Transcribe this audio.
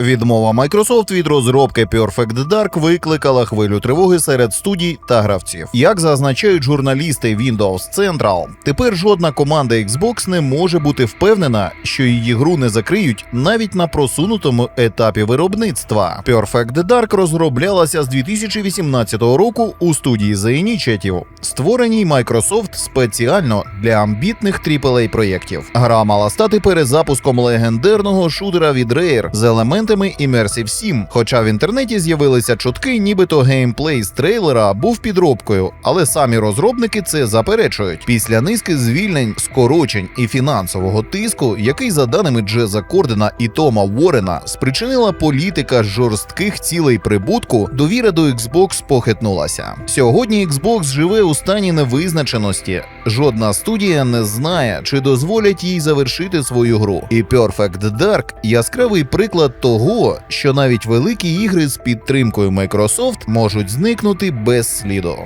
Відмова Microsoft від розробки Perfect Dark викликала хвилю тривоги серед студій та гравців. Як зазначають журналісти Windows Central, тепер жодна команда Xbox не може бути впевнена, що її гру не закриють навіть на просунутому етапі виробництва. Perfect Dark розроблялася з 2018 року у студії The Initiative, створеній Microsoft спеціально для амбітних AAA проєктів. Гра мала стати перезапуском легендарного шутера від Rare з елементами Immersive Sim, Хоча в інтернеті з'явилися чутки, нібито геймплей з трейлера був підробкою, але самі розробники це заперечують. Після низки звільнень, скорочень і фінансового тиску, який за даними Джеза Кордена і Тома Уоррена, спричинила політика жорстких цілей прибутку, довіра до Xbox похитнулася. Сьогодні Xbox живе у стані невизначеності. Жодна студія не знає, чи дозволять їй завершити свою гру. І Perfect Dark – яскравий приклад того, що навіть великі ігри з підтримкою Microsoft можуть зникнути без сліду.